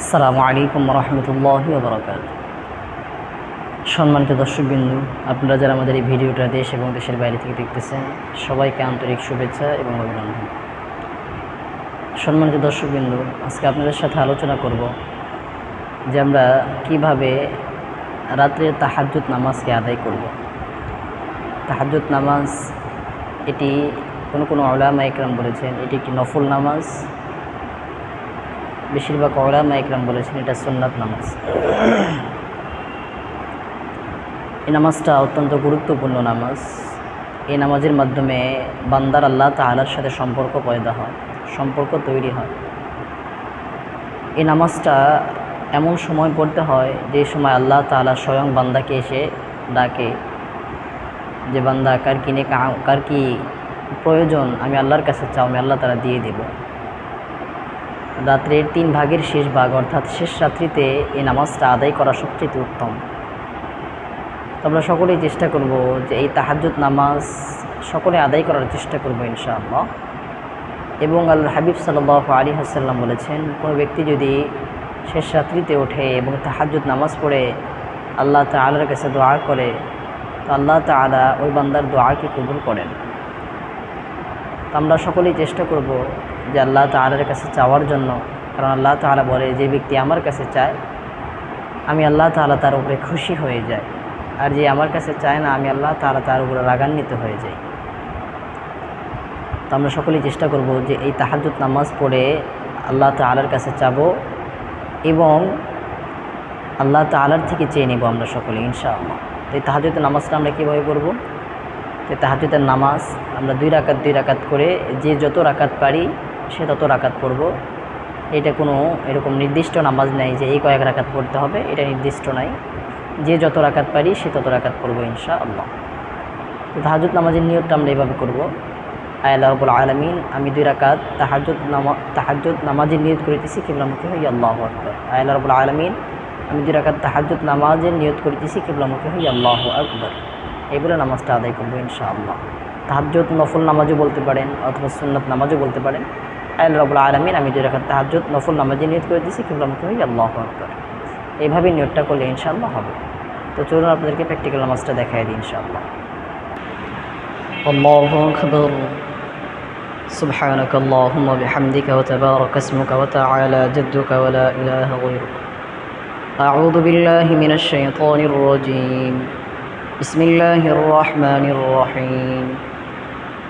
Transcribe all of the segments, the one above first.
আসসালামু আলাইকুম রহমতুল্লাহ বরকাত সম্মানিত দর্শকবিন্দু, আপনারা যারা আমাদের এই ভিডিওটা দেশ এবং দেশের বাইরে থেকে দেখতেছেন, সবাইকে আন্তরিক শুভেচ্ছা এবং অভিনন্দন। সম্মানিত দর্শকবিন্দু, আজকে আপনাদের সাথে আলোচনা করব যে আমরা কীভাবে রাত্রে তাহাজ্জুদ নামাজকে আদায় করব। তাহাজ্জুদ নামাজ, এটি কোনো কোনো আলামা একরাম বলেছেন, এটি একটি নফল নামাজ। বেশিরভাগ ওলামা একরাম বলেছেন, এটা সুন্নাত নামাজ। এই নামাজটা অত্যন্ত গুরুত্বপূর্ণ নামাজ। এই নামাজের মাধ্যমে বান্দার আল্লাহ তালার সাথে সম্পর্ক পয়দা হয়, সম্পর্ক তৈরি হয়। এই নামাজটা এমন সময় পড়তে হয়, যে সময় আল্লাহ তালা স্বয়ং বান্দাকে এসে ডাকে, যে বান্দা, কার কিনে কার কি প্রয়োজন, আমি আল্লাহর কাছে চাও, আমি আল্লাহ তালা দিয়ে দেবো। রাত্রের তিন ভাগের শেষ ভাগ, অর্থাৎ শেষ রাত্রিতে এই নামাজটা আদায় করা সবচেয়ে উত্তম। আমরা সকলেই চেষ্টা করব যে এই তাহাজ্জুদ নামাজ সকলে আদায় করার চেষ্টা করব ইনশাআল্লাহ। এবং আল্লাহ হাবিব সাল্লাহ আলী হাসাল্লাম বলেছেন, কোনো ব্যক্তি যদি শেষ রাত্রিতে ওঠে এবং তাহাজ্জুদ নামাজ পড়ে, আল্লাহ তালার কাছে দোয়া করে, তো আল্লাহ তালা ওই বান্দার দোয়াকে কবুল করেন। আমরা সকলেই চেষ্টা করব যে আল্লাহ তালার কাছে চাওয়ার জন্য। কারণ আল্লাহ তালা বলে, যে ব্যক্তি আমার কাছে চায়, আমি আল্লাহ তালা তার উপরে খুশি হয়ে যাই। আর যে আমার কাছে চায় না, আমি আল্লাহ তালা তার উপরে রাগান্বিত হয়ে যাই। তো আমরা সকলেই চেষ্টা করব যে এই তাহাজুদ নামাজ পড়ে আল্লাহ তালার কাছে চাবো এবং আল্লাহ তালার থেকে চেয়ে নেব আমরা সকলে ইনশাআল্লাহ। তো এই তাহাজুদের নামাজটা আমরা কীভাবে করব তো তাহাজুদের নামাজ আমরা দুই রাকাত দুই রাকাত করে যে যত রাকাত পারি সে তত রাকাত পড়ব। এটা কোনো এরকম নির্দিষ্ট নামাজ নেই যে এই কয়েক রাকাত পড়তে হবে, এটা নির্দিষ্ট নাই। যে যত রাকাত পারি সে তত রাকাত পড়ব ইনশা আল্লাহ তো তাহাজুদ নামাজের নিয়তটা আমরা এইভাবে করব। আল্লাহ রবুল আলমিন, আমি দুই রাকাত তাহাজুদ নামা তাহাজুদ নামাজের নিয়ত করিতেছি, কিবলামুখী হই, আল্লাহ আকবর। আল্লাহ রবুল আলমিন, আমি দুই রাকাত তাহাজুদ নামাজের নিয়ত করিতেছি, কিবলামুখী হই, আল্লাহ আকবর। এই বলে নামাজটা আদায় করব ইনশাআল্লাহ। তাহাজ্জত নফল নামাজও বলতে পারেন অথবা সুন্নত নামাজও বলতে পারেন আল্লাহ রবুল আলমিন আমি যে রাখার তাহাজ্জত নফল নামাজে নিয়ত করে দিয়েছি কিবলামুখী হই আল্লাহ আকবর এইভাবেই নিয়তটা করলে ইনশাআল্লাহ হবে তো চলুন আপনাদেরকে প্র্যাকটিক্যাল নামাজটা দেখাই দিই ইনশাআল্লাহ الله أكبر سبحانك اللهم بحمدك وتبارك اسمك وتعالى جدك ولا إله غيرك أعوذ بالله من الشيطان الرجيم بسم الله الرحمن الرحيم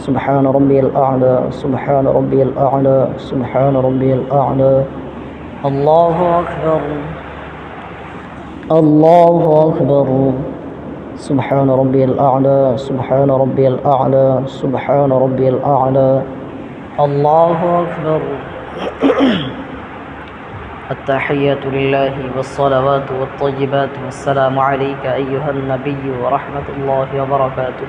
سبحان ربي الأعلى سبحان ربي الأعلى سبحان ربي الأعلى. الله أكبر. الله أكبر. سبحان ربي الأعلى سبحان ربي الأعلى سبحان ربي الأعلى. الله أكبر. التحيات لله والصلوات والطيبات والسلام عليك أيها النبي ورحمة الله وبركاته.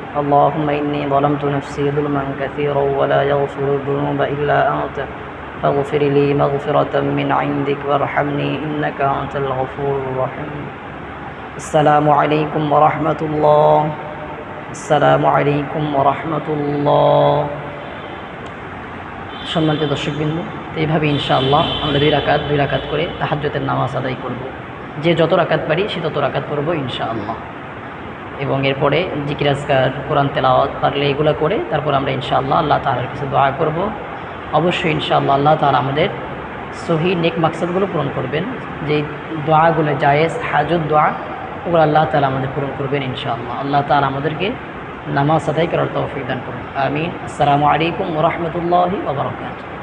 اللهم إني ظلمت نفسي ظلما كثيرا ولا يغفر الذنوب إلا أنت فاغفر لي مغفرة من عندك وارحمني إنك أنت الغفور الرحيم السلام عليكم ورحمة الله السلام عليكم ورحمة الله সম্মানিত দর্শকবৃন্দ তো এইভাবে ইনশাআল্লাহ আমরা দুই রাকাত দুই রাকাত করে তাহাজ্জতের নামাজ আদায় করব যে যত রাকাত পারি সে তত রাকাত করব ইনশাআল্লাহ এবং এরপরে জিকিরাজকার কোরআন তেলাওয়াত পারলে এগুলো করে, তারপর আমরা ইনশাআল্লাহ আল্লাহ তালার কাছে দোয়া করব। অবশ্যই ইনশাআল্লাহ আল্লাহ তালা আমাদের সহি নেক মাকসাদগুলো পূরণ করবেন। যে দোয়াগুলো জায়েজ, হাজত দোয়া, ওগুলো আল্লাহ তালা আমাদের পূরণ করবেন ইনশাআল্লাহ। আল্লাহ তালা আমাদেরকে নামাজ আদায় করার তৌফিক দান করুন। আমিন। আসসালামু আলাইকুম রহমতুল্লাহি ওবরাকাতুহ